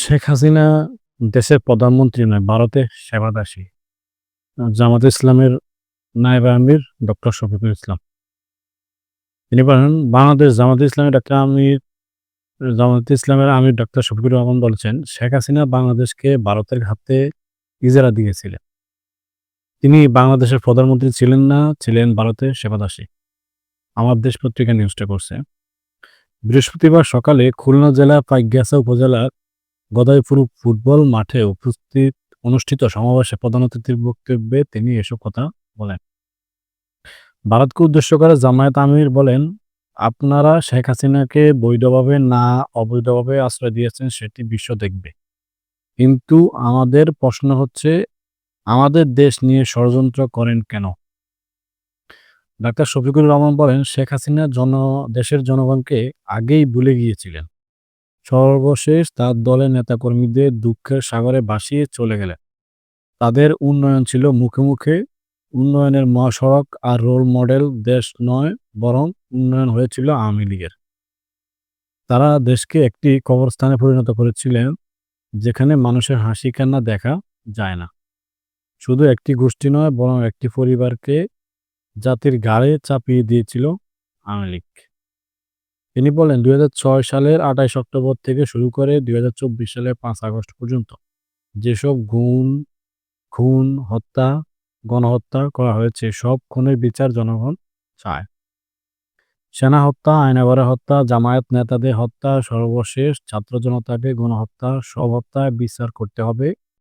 শেখ হাসিনা দেশের প্রধানমন্ত্রী নয়, ভারতের সেবাদাসী। জামাতে ইসলামের নায়েবে আমির ডক্টর শফিকুল ইসলাম। তিনি বলেন, বাংলাদেশ জামাতে ইসলামের ডক্টর আমির জামাতে ইসলামের আমির ডক্টর শফিকুর রহমান বলেছেন, শেখ হাসিনা বাংলাদেশকে ভারতের হাতে ইজারা দিয়েছিলেন। তিনি বাংলাদেশের প্রধানমন্ত্রী ছিলেন না, ছিলেন ভারতের সেবাদাসী। আমার দেশ পত্রিকা নিউজটা করছে। বৃহস্পতিবার সকালে খুলনা জেলা পাইকগাছা উপজেলার গদাইপুর ফুটবল মাঠে উপস্থিত অনুষ্ঠিত সমাবেশে প্রধান অতিথির বক্তব্যে তিনি এসব কথা বলেন। ভারতকে উদ্দেশ্য করে জামায়াত আমির বলেন, আপনারা শেখ হাসিনাকে বৈধভাবে না অবৈধভাবে আশ্রয় দিয়েছেন সেটি বিশ্ব দেখবে। কিন্তু আমাদের প্রশ্ন হচ্ছে, আমাদের দেশ নিয়ে ষড়যন্ত্র করেন কেন? ডাক্তার শফিকুর রহমান বলেন, শেখ হাসিনা জন দেশের জনগণকে আগেই ভুলে গিয়েছিলেন। সর্বশেষ তার দলের নেতাকর্মীদের দুঃখের সাগরে ভাসিয়ে চলে গেলেন। তাদের উন্নয়ন ছিল মুখে, মুখে উন্নয়নের মহাসড়ক আর রোল মডেল দেশ নয় বরং উন্নয়ন হয়েছিল আওয়ামী লীগের। তারা দেশকে একটি কবরস্থানে পরিণত করেছিলেন, যেখানে মানুষের হাসি কান্না দেখা যায় না। শুধু একটি গোষ্ঠী নয় বরং একটি পরিবারকে জাতির গাড়ে চাপিয়ে দিয়েছিল আওয়ামী লীগ। তিনি বলেন, ২০০৬ সালের ২৮ অক্টোবর থেকে শুরু করে ২০২৪ সালের পাঁচ আগস্ট পর্যন্ত যেসব গুণ খুন, হত্যা, গণহত্যা করা হয়েছে সব খুনের বিচার জনগণ চায়। সেনা হত্যা, আয়নাঘরে হত্যা, জামায়াত নেতাদের হত্যা, সর্বশেষ ছাত্র জনতাকে গণহত্যা সব হত্যার বিচার করতে হবে